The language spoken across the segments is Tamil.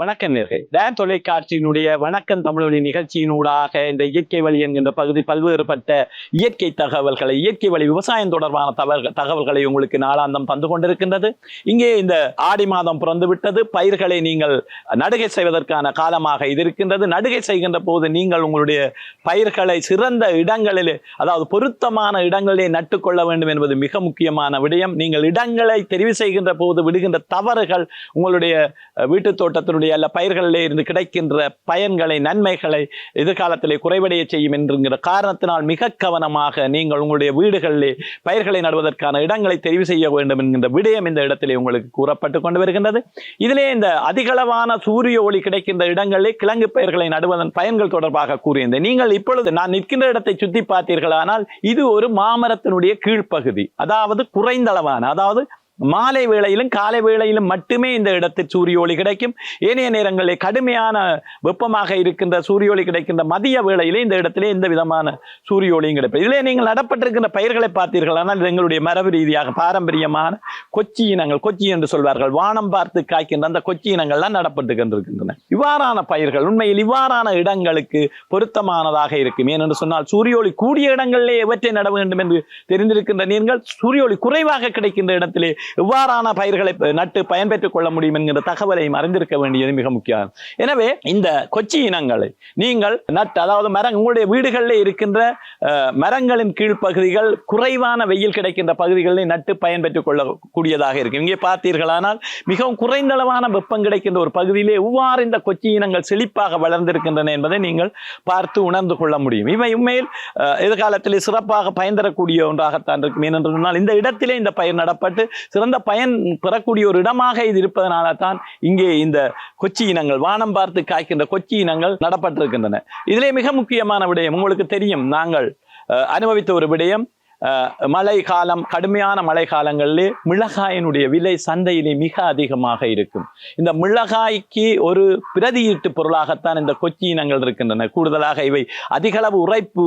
வணக்கம் நேர்கள். டேன் தொலைக்காட்சியினுடைய வணக்கம் தமிழொலி நிகழ்ச்சியினூடாக இந்த இயற்கை வழி என்கின்ற பகுதி பல்வேறுபட்ட இயற்கை தகவல்களை இயற்கை வழி விவசாயம் தொடர்பான தகவல்கள் தகவல்களை உங்களுக்கு நாளாந்தம் தந்து கொண்டிருக்கின்றது. இங்கே இந்த ஆடி மாதம் பிறந்து விட்டது பயிர்களை நீங்கள் நடுகை செய்வதற்கான காலமாக இது இருக்கின்றது. நடுகை செய்கின்ற போது நீங்கள் உங்களுடைய பயிர்களை சிறந்த இடங்களில் அதாவது பொருத்தமான இடங்களிலே நட்டுக்கொள்ள வேண்டும் என்பது மிக முக்கியமான விடயம். நீங்கள் இடங்களை தெரிவு செய்கின்ற போது விடுகின்ற தவறுகள் உங்களுடைய வீட்டு தோட்டத்தினுடைய தோட்டத்தினுடைய அல்ல பயிர்களிலே இருந்து கிடைக்கின்ற பயன்களை நன்மைகளை எதிர்காலத்திலே குறைவடைய செய்யும் என்கிற காரணத்தினால் மிக கவனமாக நீங்கள் உங்களுடைய வீடுகளிலே பயிர்களை நடுவதற்கான இடங்களை தெரிவு செய்ய வேண்டும் என்கின்ற விடயம் இந்த இடத்திலே உங்களுக்கு கூறப்பட்டு கொண்டு வருகின்றது. இதிலே இந்த அதிகளவான சூரிய ஒளி கிடைக்கின்ற இடங்களிலே கிழங்கு பயிர்களை நடுவதன் பயன்கள் தொடர்பாக கூறியிருந்தேன். நீங்கள் இப்பொழுது நான் நிற்கின்ற இடத்தை சுற்றி பார்த்தீர்களானால் இது ஒரு மாமரத்தினுடைய கீழ்ப்பகுதி. அதாவது குறைந்தளவான அதாவது மாலை வேளையிலும் காலை வேளையிலும் மட்டுமே இந்த இடத்தில் சூரிய ஒளி கிடைக்கும். ஏனைய நேரங்களில் கடுமையான வெப்பமாக இருக்கின்ற சூரிய ஒளி கிடைக்கின்ற மதிய வேளையிலே இந்த இடத்திலே எந்த விதமான சூரிய ஒளியும் கிடைப்பது இதிலே நீங்கள் நடப்பட்டிருக்கின்ற பயிர்களை பார்த்தீர்களானால் இது எங்களுடைய மரபு ரீதியாக பாரம்பரியமான கொச்சி இனங்கள் கொச்சி என்று சொல்வார்கள். வானம் பார்த்து காய்க்கின்ற அந்த கொச்சி இனங்கள்லாம் நடப்பட்டு கொண்டிருக்கின்றன இவ்வாறான பயிர்கள் உண்மையில் இவ்வாறான இடங்களுக்கு பொருத்தமானதாக இருக்கும். ஏனென்று சொன்னால் சூரிய ஒளி கூடிய இடங்களிலே எவற்றை நட வேண்டும் என்று தெரிந்திருக்கின்ற நீங்கள் சூரிய ஒளி குறைவாக கிடைக்கின்ற இடத்திலே எவ்வாறான பயிர்களை நட்டு பயன்பெற்றுக் கொள்ள முடியும் என்கிற தகவலையும் அறிந்திருக்க வேண்டியது மிக முக்கியம். எனவே இந்த கொச்சி இனங்களை நீங்கள் நட்டு அதாவது மரம் உங்களுடைய வீடுகளில் இருக்கின்ற மரங்களின் கீழ்ப்பகுதிகள் குறைவான வெயில் கிடைக்கின்ற பகுதிகளில் நட்டு பயன்பெற்றுக் கொள்ளக்கூடியதாக இருக்கும். இங்கே பார்த்தீர்களானால் மிகவும் குறைந்த அளவான வெப்பம் கிடைக்கின்ற ஒரு பகுதியிலே எவ்வாறு இந்த கொச்சி இனங்கள் செழிப்பாக வளர்ந்திருக்கின்றன என்பதை நீங்கள் பார்த்து உணர்ந்து கொள்ள முடியும். இவை உண்மையில் எதிர்காலத்தில் எதிர்காலத்திலே சிறப்பாக பயன் தரக்கூடிய ஒன்றாகத்தான் இருக்கும். ஏனென்று சொன்னால் இந்த இடத்திலே இந்த பயிர் நடப்பட்டு சிறந்த பயன் பெறக்கூடிய ஒரு இடமாக இது இருப்பதனால தான் இங்கே இந்த கொச்சி இனங்கள் வானம் பார்த்து காய்க்கின்ற கொச்சி இனங்கள் நடப்பட்டிருக்கின்றன. இதிலே மிக முக்கியமான விடயம் உங்களுக்கு தெரியும். நாங்கள் அனுபவித்த ஒரு விடயம். மழை காலம் கடுமையான மழை காலங்களிலே மிளகாயினுடைய விலை சந்தையிலே மிக அதிகமாக இருக்கும். இந்த மிளகாய்க்கு ஒரு பிரதியீட்டு பொருளாகத்தான் இந்த கொச்சி இனங்கள் இருக்கின்றன. கூடுதலாக இவை அதிகளவு உரைப்பு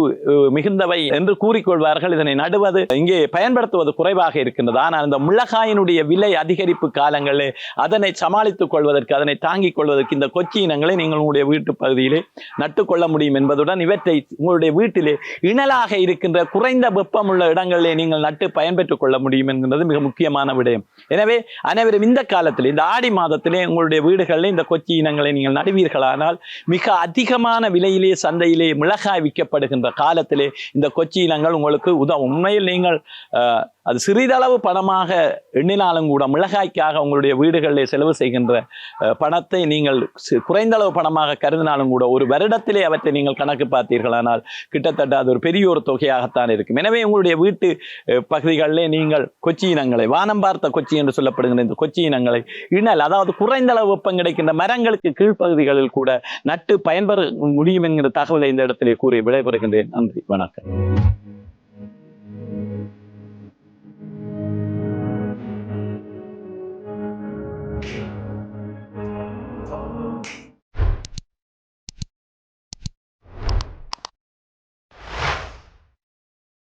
மிகுந்தவை என்று கூறிக்கொள்வார்கள். இதனை நடுவது இங்கே பயன்படுத்துவது குறைவாக இருக்கின்றது. ஆனால் இந்த மிளகாயினுடைய விலை அதிகரிப்பு காலங்களில் அதனை சமாளித்துக் கொள்வதற்கு அதனை தாங்கிக் கொள்வதற்கு இந்த கொச்சி இனங்களை நீங்கள் உங்களுடைய வீட்டு பகுதியிலே நட்டுக்கொள்ள முடியும் என்பதுடன் இவற்றை உங்களுடைய வீட்டிலே இணலாக இருக்கின்ற குறைந்த வெப்பமுள்ள இடங்களிலே நீங்கள் நட்டு பயன்பெற்றுக் கொள்ள முடியும் என்கிறது மிக முக்கியமான விடயம். எனவே அனைவரும் இந்த காலத்தில் இந்த ஆடி மாதத்திலே உங்களுடைய வீடுகளில் இந்த கொச்சி இனங்களை நீங்கள் நடுவீர்களானால் மிக அதிகமான விலையிலே சந்தையிலே மிளகாய் விற்கப்படுகின்ற காலத்திலே இந்த கொச்சி இனங்கள் உங்களுக்கு உதவும். உண்மையில் நீங்கள் அது சிறிதளவு பணமாக எண்ணினாலும் கூட மிளகாய்க்காக உங்களுடைய வீடுகளிலே செலவு செய்கின்ற பணத்தை நீங்கள் குறைந்தளவு பணமாக கருதினாலும் கூட ஒரு வருடத்திலே அவற்றை நீங்கள் கணக்கு பார்த்தீர்களானால் கிட்டத்தட்ட அது ஒரு பெரிய ஒரு தொகையாகத்தான் இருக்கும். எனவே உங்களுடைய வீட்டு பகுதிகளிலே நீங்கள் கொச்சி இனங்களை வானம் பார்த்த கொச்சி என்று சொல்லப்படுகின்ற இந்த கொச்சி இனங்களை இணல் அதாவது குறைந்த அளவு வெப்பம் கிடைக்கின்ற மரங்களுக்கு கீழ்ப்பகுதிகளில் கூட நட்டு பயன்பெற முடியும் என்கிற தகவலை இந்த இடத்திலே கூறி விடைபெறுகின்றேன். நன்றி வணக்கம்.